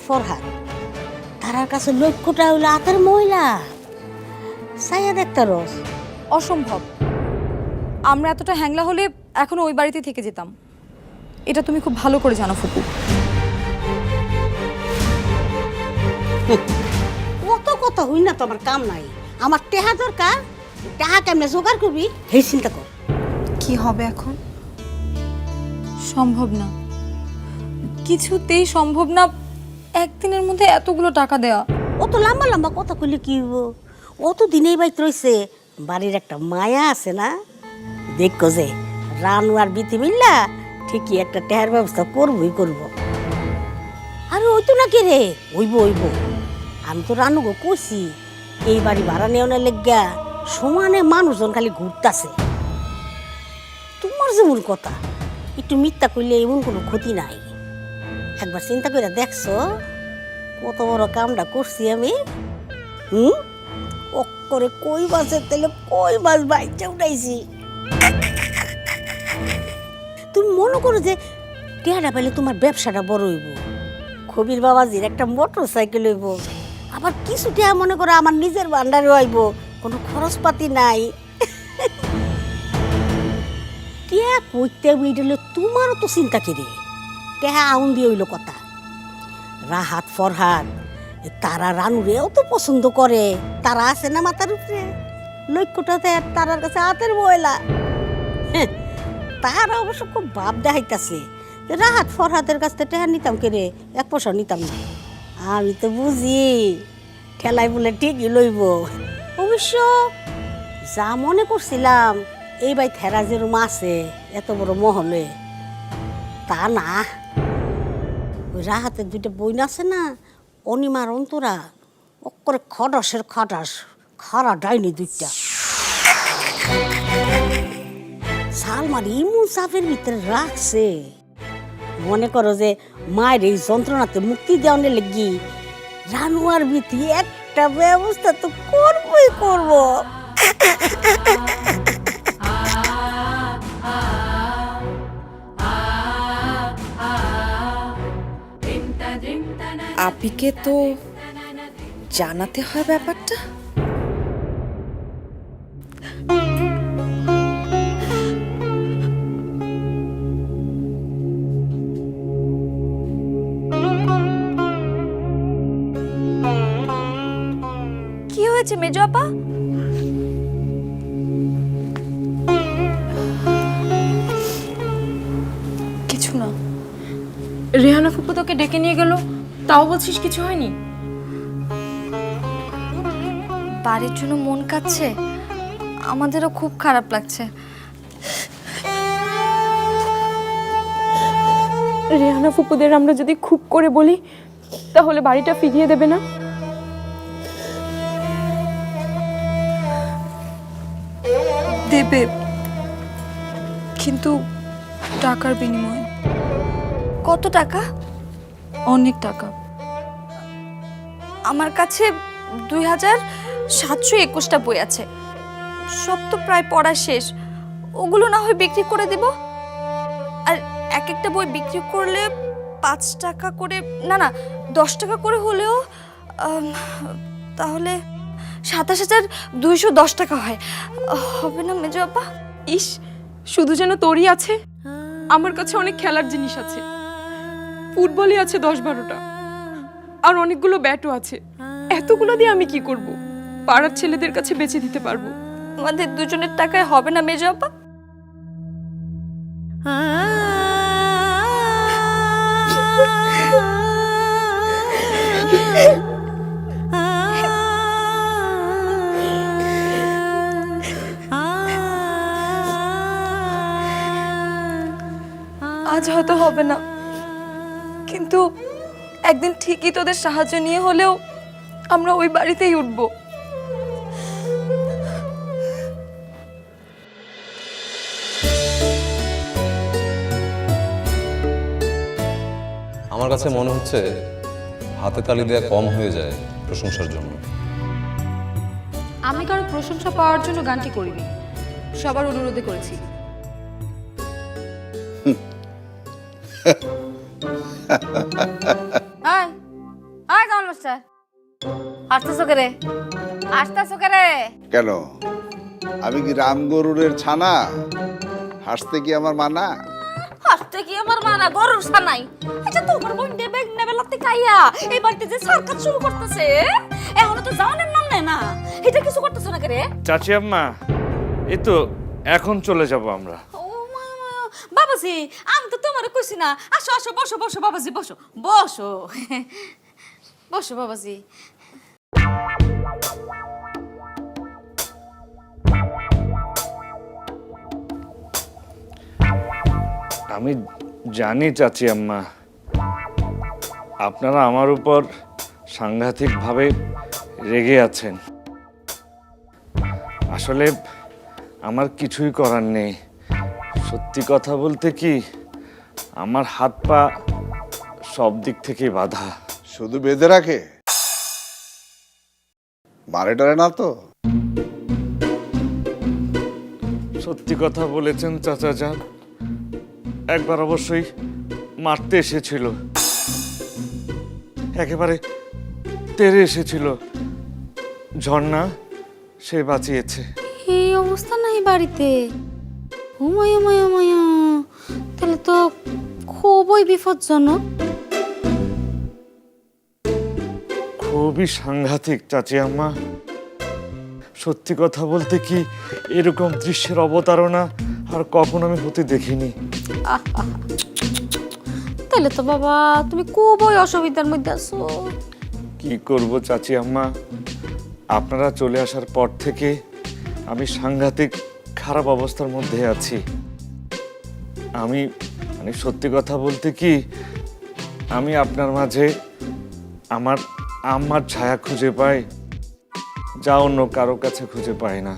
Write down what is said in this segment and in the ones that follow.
রাহাত ফরহাত তারার কাছে লক্ষ্যটা হইল আতের মহিলা সাইয়া দেখতে রস। অসম্ভব। আমরা এতটা হ্যাংলা হলে এখনও ওই বাড়িতে থেকে যেতাম। এটা তুমি খুব ভালো করে জানো ফুপু। কত কথা হই না তো আমার কাম নাই। আমার টেহা দরকার টেহা কেমনে জোগাড় করবি। সেই চিন্তা কর। কি হবে এখন? সম্ভব না। কিছুতেই সম্ভব না একদিনের মধ্যে এতগুলো টাকা দেওয়া অত লম্বা লম্বা কথা কইলে কি হইব? অত দিনেই বাইত রইছে। বাড়ির একটা মায়া আছে না? দেখো যে, রানু আর বিতি মিল্লা ঠিকই একটা টেহার ব্যবস্থা করবই করব। আরে ওই তো না কে রে? ওইব ওইব। আমি তো রানু গো কইছি, এই বাড়ি ভাড়া নেওয়ার লেগা সমানে মানুষজন খালি ঘুরতাছে। তোমার যেমন কথা, একটু মিথ্যা কইলে এমন কোনো ক্ষতি নাই। একবার চিন্তা করে দেখছ? কত বড় কামটা করছি আমি? হুম? করে কই মাছের তেলে কই মাছ বাইচে উঠাইছি? তুমি মনে করো যে টেহাটা পেলে তোমার ব্যবসাটা বড় হইব। কবির বাবাজির একটা মোটর সাইকেল হইব। আবার কিছু টেহা মনে করো আমার নিজের ভান্ডারে হইব। কোনো খরচপাতি নাই। টেহা কইতে মিডলে তোমারও তো চিন্তা কিরে? টেহা আউন দিয়ে হইল কথা। রাহাত ফরহাত তারা রানুরেও তো পছন্দ করে। তারা আছে না মাথার উপরে? লক্ষ্যটাতে তারার কাছে হাতের ময়লা। তারা অবশ্য খুব ভাব দেখাইতাছে। রাহাত ফরহাতের কাছ থেকে টেহা নিতাম কে রে? এক পয়সা নিতাম না। আমি তো বুঝি, ঠেলাই বলে ঠিকই লইব। অবশ্য যা মনে করছিলাম, এই বাই থেরা যেরম আছে, এত বড় মহলে। তা না। ওই রাহাতের দুইটা বই আছে না, অনিমার অন্তরা, অক্করে খটাসের খটাস খারা ডাইনি দুইটা। সালমার ইমন চাপের ভিতরে রাখছে। মনে করো যে মায়ের এই যন্ত্রণাতে মুক্তি দেওয়ার লেগি রানুয়ার বিধি একটা ব্যবস্থা তো করবই করব। আপিকে তো জানাতে হয় ব্যাপারটা? কি হয়েছে মেজো আপা? কিছু না। রেহানা ফুপু তোকে ডেকে নিয়ে গেল? তাও বলছিস কিছু হয়নি? বাড়ির জন্য মন কাচ্ছে আমাদেরও খুব খারাপ লাগছে। রেহানা ফুপুদের আমরা যদি খুব করে বলি তাহলে বাড়িটা ফিরিয়ে দেবে না? দেবে। কিন্তু টাকার বিনিময়ে। কত টাকা? অনেক টাকা। আমার কাছে দুই হাজার সাতশো একুশটা বই আছে। সব তো প্রায় পড়া শেষ। ওগুলো না হয় বিক্রি করে দেব। আর এক একটা বই বিক্রি করলে পাঁচ টাকা করে, না না, দশ টাকা করে হলেও তাহলে সাতাশ হাজার দুইশো দশ টাকা হয়। হবে না মেজো আপা? ইস, শুধু যেন তোরই আছে। আমার কাছে অনেক খেলার জিনিস আছে। ফুটবলই আছে দশ বারোটা। আর অনেকগুলো ব্যাটও আছে। এতগুলো দিয়ে আমি কি করব? পাড়ার ছেলেদের কাছে বেচে দিতে পারব। আমাদের দুজনের টাকায় হবে না, মেজো আপা? আজ হয়তো হবে না। একদিন ঠিকই তোদের সাহায্য নিয়ে হলেও আমরা ওই বাড়িতেই উঠবো। আমার কাছে মনে হচ্ছে হাতে তালি দেওয়া কম হয়ে যায় প্রশংসার জন্য। আমি কারও প্রশংসা পাওয়ার জন্য গানটি করিনি। সবার অনুরোধে করেছি। মাস্টার আসতেছো কে রে আসতেছো কে রে কেন? আমি কি রাম গরুরের ছানা? হাসতে কি আমার মানা? হাসতে কি আমার মানা? গরুর সানাই আচ্ছা তোমার বোন দে বেগ নেবে লাতে খাইয়া। এই বাড়িতে যে সরকার শুরু করতেছে এখনও তো জাওনের নাম নেয় না। এটা কিছু করতেছ না কে রে চাচি আম্মা এই তো এখন চলে যাব আমরা। ও মা মা। বাবাজি আমি তো তোমারে কইছি না। আসো আসো বসো বসো বাবাজি বসো। বসো। বসো বাবাজি আমি জানি চাচি আম্মা, আপনারা আমার উপর সাংঘাতিকভাবে রেগে আছেন। আসলে আমার কিছুই করার নেই। সত্যি কথা বলতে কি, আমার হাত পা সব দিক থেকে বাধা। শুধু বেঁধে রাখে? মারে টারে না তো। সত্যি কথা বলেছেন চাচা যান। একবার অবশ্যই মারতে এসেছিল। একেবারে তেরে এসেছিল। ঝর্ণা সে বাঁচিয়েছে। এই অবস্থা নাই বাড়িতে? উমায় উমায় উমায়। তাহলে তো খুবই বিপজ্জনক। খুবই সাংঘাতিক চাচি আম্মা। সত্যি কথা বলতে কি এরকম দৃশ্যের অবতারণা আর কখন আমি হতে দেখিনি। তাহলে তো বাবা তুমি খুবই অসুবিধার মধ্যে আছো। কি করব চাচি আম্মা? আপনারা চলে আসার পর থেকে আমি সাংঘাতিক খারাপ অবস্থার মধ্যে আছি। আমি মানে সত্যি কথা বলতে কি আমি আপনার মাঝে আমার আম্মার ছায়া খুঁজে পাই যা অন্য কারও কাছে খুঁজে পাই না।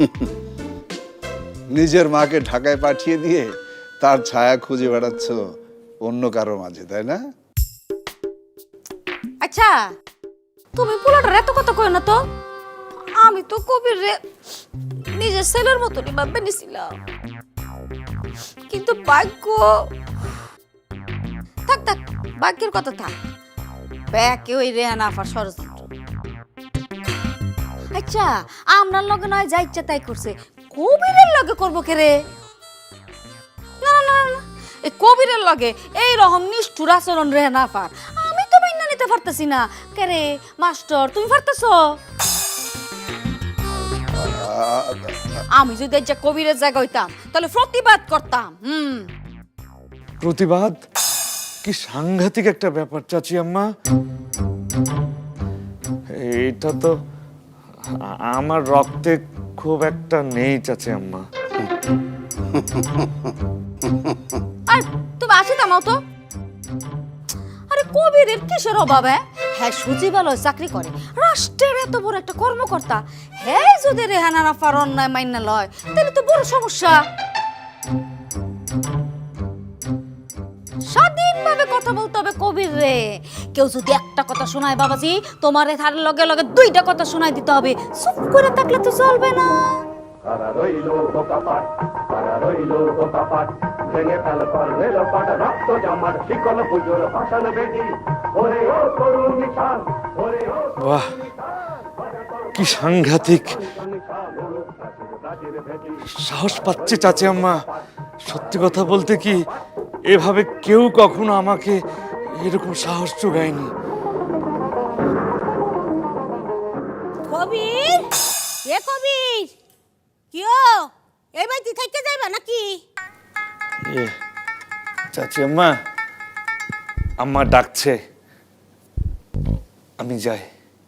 নিজের মাকে ঢাকায় পাঠিয়ে দিয়ে তার ছায়া খুঁজে বেড়াচ্ছ অন্য কারও মাঝে তাই না? আচ্ছা তুমি পোলাটার এত কথা কই না তো? আমি তো কবির রে নিজের ছেলের মতনই ভাববে নিছিলাম কিন্তু ভাগ্য থাক থাক ভাগ্যের কথা থাক। ব্যাকে ওই রেহানা আফার ষড়যন্ত্র। আচ্ছা আমরার লগে নয় যা ইচ্ছা তাই করছে। কবিরের লগে করব কে রে? এই কবিরের লগে এই রকম নিষ্ঠুর আচরণ রেহানা আফার আমি তো মাইনা নিতে পারতেছি না। কে রে, মাস্টার, তুমি পারতেছো? আমি যদি যে কবিরের জায়গা হইতাম, তাহলে প্রতিবাদ করতাম, হুম। প্রতিবাদ? কি সাংঘাতিক একটা ব্যাপার, চাচি আম্মা। এটা তো আমার রক্তে খুব একটা নেই, চাচি আম্মা। আর তুমি আসি তামাও তো আরে কবিরের কিসের অভাব হ্যাঁ? হ্যাঁ সচিবালয় চাকরি করে। রাষ্ট্রের এত বড় একটা কর্মকর্তা। হ্যাঁ যদি রেহানা রাফার অন্যায় মাইনা লয়, তাহলে তো বড় সমস্যা। রে। কেউ যদি একটা কথা শোনায় বাবাজি তোমার তার লগে লগে দুইটা কথা শোনায় দিতে হবে। চুপ করে থাকলে তো চলবে না। তারা রইল বোকাপাট তারা রইল বোকাপাট ভেঙে ফেল পর রেল পাট রক্ত জমাট শিকল পুজোর ভাষণ বেদি ওরে ও তরুণ নিশান ওরে ও বাহ কি সাংঘাতিক। সাহস পাচ্ছে চাচি আম্মা। সত্যি কথা বলতে কি এভাবে কেউ কখনো আমাকে এরকম সাহস যোগায়নি কবির? এ কবির? কি ও? এই বাড়িতে থাকতে যাইবা নাকি? এ চাচি আম্মা আম্মা ডাকছে। আমি যাই।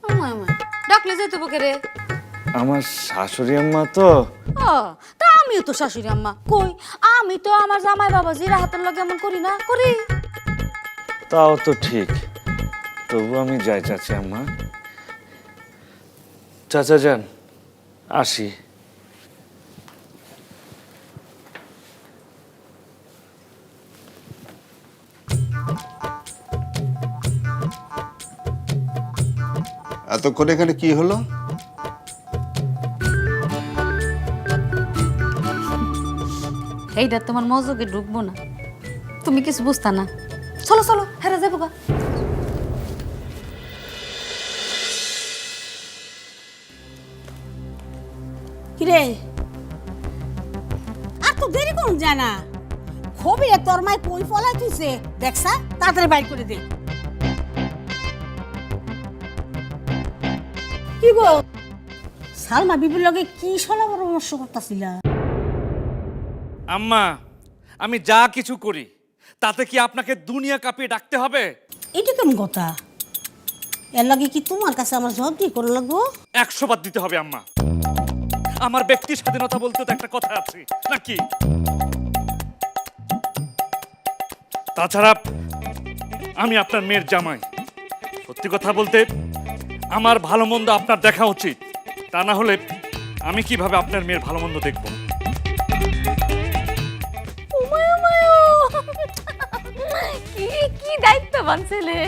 আমায় আমায় ডাকলে যেতে বকে রে আমার শাশুড়ি আম্মা তো। ও তা আমিও তো শাশুড়ি আম্মা। কই? আমি তো আমার জামাই বাবা জিরা হাতের লগে এমন করি না করি? তাও তো ঠিক। তবু আমি যাই চাচি আম্মা চাচা যান আসি। এতক্ষণ এখানে কি হলো? এইটা তোমার মজকে ঢুকবো না। তুমি কিছু বুঝতা না। চলো চলো। কিরে? আর তো দেরি করুন যায় না। খবিরে তোর মায় কই ফলাই তুইছে দেখছা তাড়াতাড়ি বাইর করে দে। কি গো? সালমা বিবির লগে কি সলা পরামর্শ করতেছিলা? আম্মা আমি যা কিছু করি তাতে কি আপনাকে দুনিয়া কাঁপিয়ে ডাকতে হবে? এটা কেমন কথা? এর লাগে কি তোমার কাছে আমার জবাব দিয়ে করে লাগবো? একশো বাদ দিতে হবে আম্মা। আমার ব্যক্তি স্বাধীনতা বলতে তো একটা কথা আছে, নাকি? তাছাড়া আমি আপনার মেয়ের জামাই। সত্যি কথা বলতে, আমার ভালো মন্দ আপনার দেখা উচিত। তা না হলে আমি কীভাবে আপনার মেয়ের ভালো মন্দ দেখব? কি দায়িত্ববান ছেলে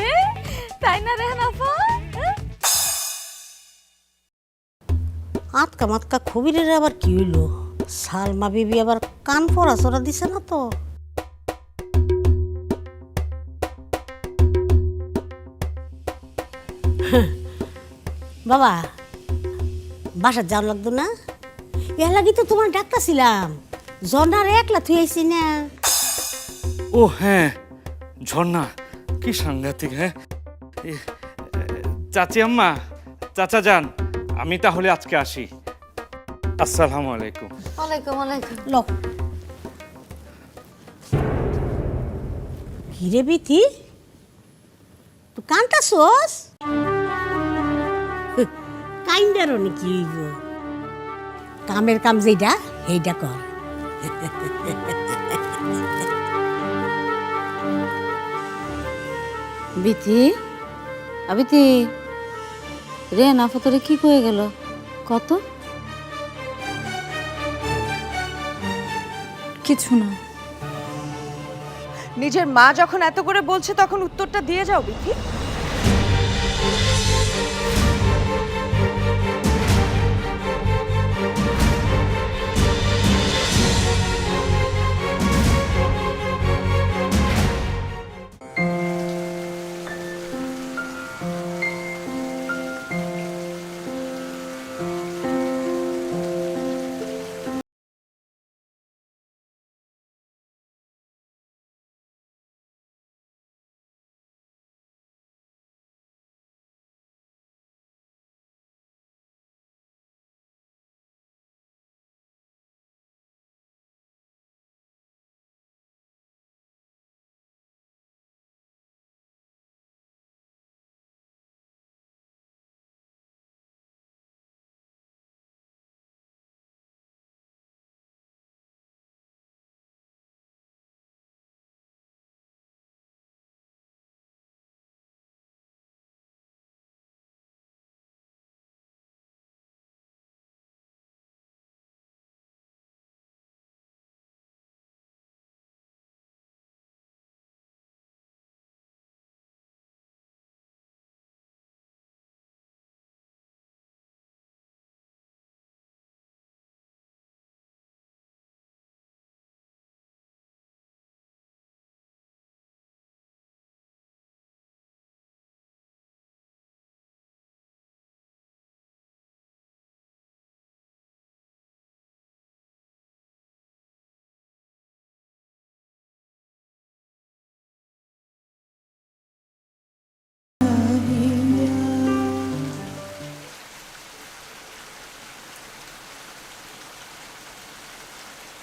তাই না রেহনাফা আতকা মাতকা খবিরের আবার কি হইল? সালমা বিবি আবার কান পড়া চড়া দিছে না তো? বাবা বাসার যাওয়া লাগতো না? এর লাগি তো তোমার ডাক্তার ছিলাম। জন্নার একলা থুই আইছি না। ও হ্যাঁ ঝর্ণা, কি সাংঘাতিক হ্যাঁ? চাচি আম্মা, চাচা যান, আমি তাহলে আজকে আসি। আসসালামু আলাইকুম। ওয়ালাইকুম ওয়ালাইকুম ল। হিরে বিথি? তুই কানটা সোস কাইন্ডারও নাকি হইব? কামের কাম যেটা সেইটা কর। বিথি আবিতি রে নাফতরে কি কয়ে গেল? কত? কিছু না। নিজের মা যখন এত করে বলছে তখন উত্তরটা দিয়ে যাও বিথি।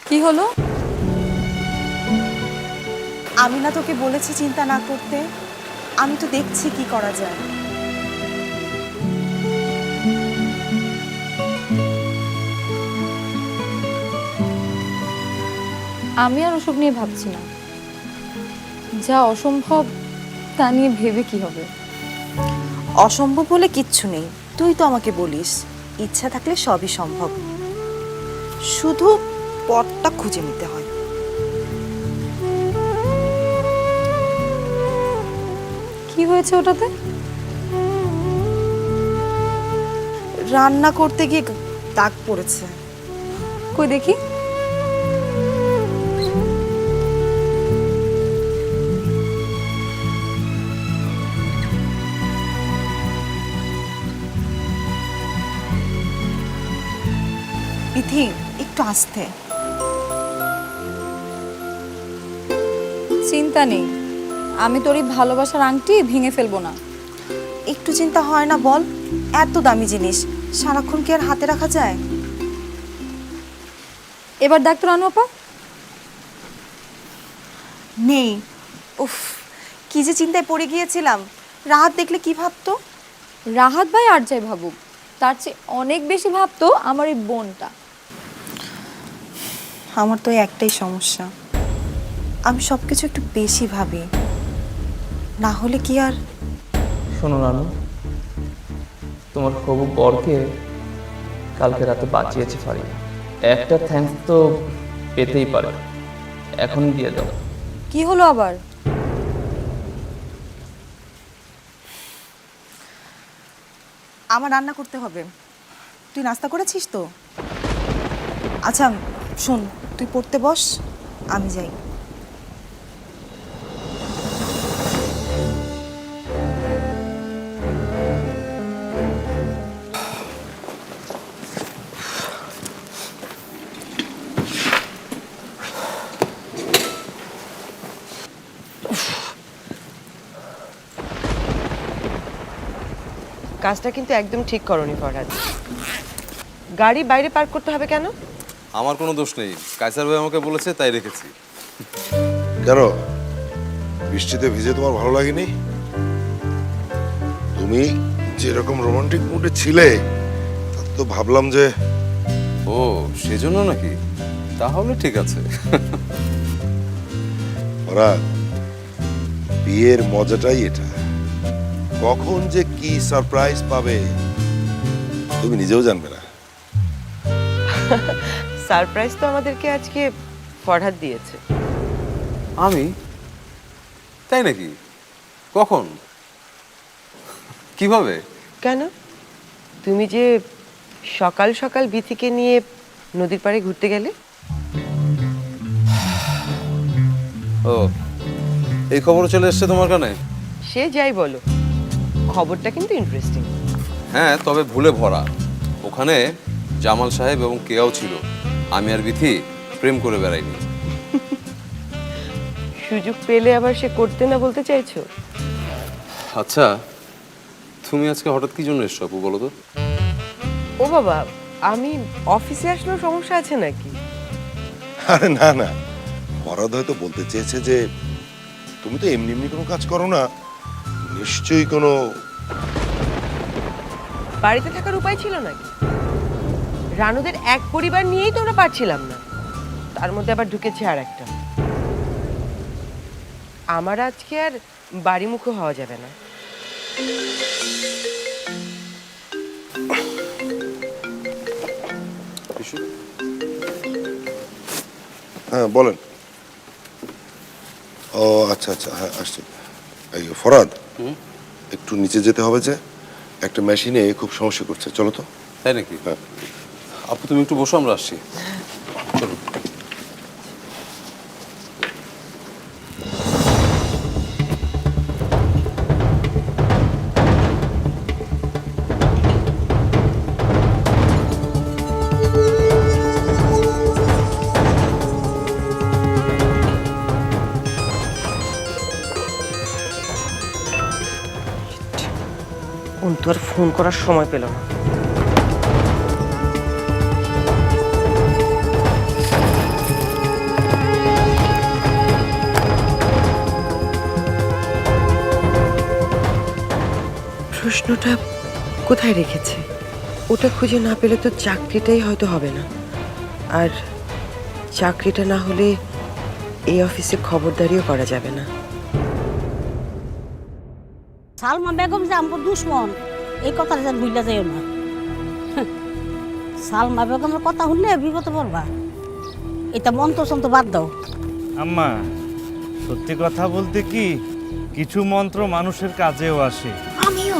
কি হলো? আমি না তোকে বলেছি চিন্তা না করতে। আমি তো দেখছি কি করা যায়। আমি আর ওসব নিয়ে ভাবছি না। যা অসম্ভব তা নিয়ে ভেবে কি হবে? অসম্ভব বলে কিচ্ছু নেই। তুই তো আমাকে বলিস ইচ্ছা থাকলে সবই সম্ভব। শুধু পথটা খুঁজে নিতে হয়। কি হয়েছে ওটাতে? রান্না করতে গিয়ে দাগ পড়েছে। কই দেখি। মিহি একটু আসতে। চিন্তা নেই। আমি তোর এই ভালোবাসার আংটি ভেঙে ফেলব না। একটু চিন্তা হয় না বল। এত দামি জিনিস। সারাক্ষণ কি আর হাতে রাখা যায়? এবার ডাক্তার অনুপা নেই। উফ কি যে চিন্তায় পড়ে গিয়েছিলাম। রাহাত দেখলে কি ভাবতো? রাহাত ভাই আর যাই ভাবুক। তার চেয়ে অনেক বেশি ভাবতো আমার এই বোনটা। আমার তো একটাই সমস্যা। আমি সব কিছু একটু বেশি ভাবি। না হলে কি আর? শোনো নানু তোমার হবু বরকে কালকে রাতে বাঁচিয়েছে ফারিয়া। একটা থ্যাঙ্কস তো পেতেই পারে। এখন দিয়ে দাও। কি হলো আবার? আমার রান্না করতে হবে। তুই নাস্তা করেছিস তো? আচ্ছা শোন তুই পড়তে বস আমি যাই। কাজটা কিন্তু একদম ঠিক করনি ফরহাদ। গাড়ি বাইরে পার্ক করতে হবে কেন? আমার কোনো দোষ নেই। কাইসার ভাই আমাকে বলেছে তাই রেখেছি। কেন? বৃষ্টিতে ভিজে তোমার ভালো লাগেনি? তুমি যেরকম রোমান্টিক মুডে ছিলে তা তো ভাবলাম যে ও সেজন্য নাকি? তাহলে ঠিক আছে। ওরা বিয়ের মজাটাই এটা। কখন যে কি সারপ্রাইজ পাবে তুমি নিজেও জানবে না। সারপ্রাইজ তো আমাদেরকে আজকে ফরহাদ দিয়েছে। আমি? তাই নাকি? কখন? কীভাবে? কেন? তুমি যে সকাল সকাল বিথিকে নিয়ে নদীর পাড়ে ঘুরতে গেলে? ও এই খবর চলে এসছে তোমার কানে? সে যাই বলো। খবরটা কিন্তু ইন্টারেস্টিং হ্যাঁ তবে ভুলে ভরা। ওখানে জামাল সাহেব এবং কেয়াও ছিল। আমি আর বিথি প্রেম করে বেড়াইনি। সুযোগ পেলে আবার সে করতে না বলতে চাইছো? আচ্ছা তুমি আজকে হঠাৎ কি জন্য এসছো আপু বলো তো? ও বাবা আমি অফিসে আসলেও সমস্যা আছে নাকি? আরে না না। ফরাদ হয়তো বলতে চেয়েছে যে তুমি তো এমনি এমনি কোনো কাজ করো না। নিশ্চয়ই কোনো বাড়িতে থাকার উপায় ছিল নাকি? রানুদের এক পরিবার নিয়েই তো ওরা পারছিলাম না। তার মধ্যে আবার ঢুকেছে আর একটা। আমার আজকে আর বাড়িমুখো হওয়া যাবে না। হ্যাঁ বলেন। ও আচ্ছা আচ্ছা হ্যাঁ আসছি। এই ফরাদ। একটু নিচে যেতে হবে যে একটা মেশিনে খুব সমস্যা করছে। চলো তো। তাই নাকি? হ্যাঁ। আপু তুমি একটু বসো আমরা আসছি। চলো ফোন করার সময় পেল না। প্রশ্নটা কোথায় রেখেছে? ওটা খুঁজে না পেলে তো চাকরিটাই হয়তো হবে না। আর চাকরিটা না হলে এই অফিসে খবরদারিও করা যাবে না। সালমা বেগম যে আমার দুশ্মন এই কথাটা যেন ভুললে যাইও না। সালমা বেগমের কথা শুনলে বিপদ পড়বা এটা মন্ত্র সন্ত বাদ দাও। আম্মা সত্যি কথা বলতে কি কিছু মন্ত্র মানুষের কাজেও আসে। আমিও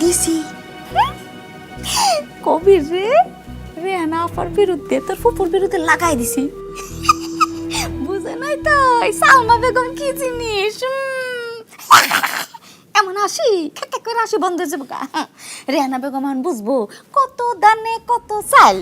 দিছি। কবির রে রেহানা আপার বিরুদ্ধে তোর ফুপুর বিরুদ্ধে লাগাই দিছি। বুঝে নাই তো এই সালমা বেগম কি জিনিস? এমন আসি? খেতে করে আসি বন্ধ যাব রেহানা বেগম বুঝব কত দানে কত চাল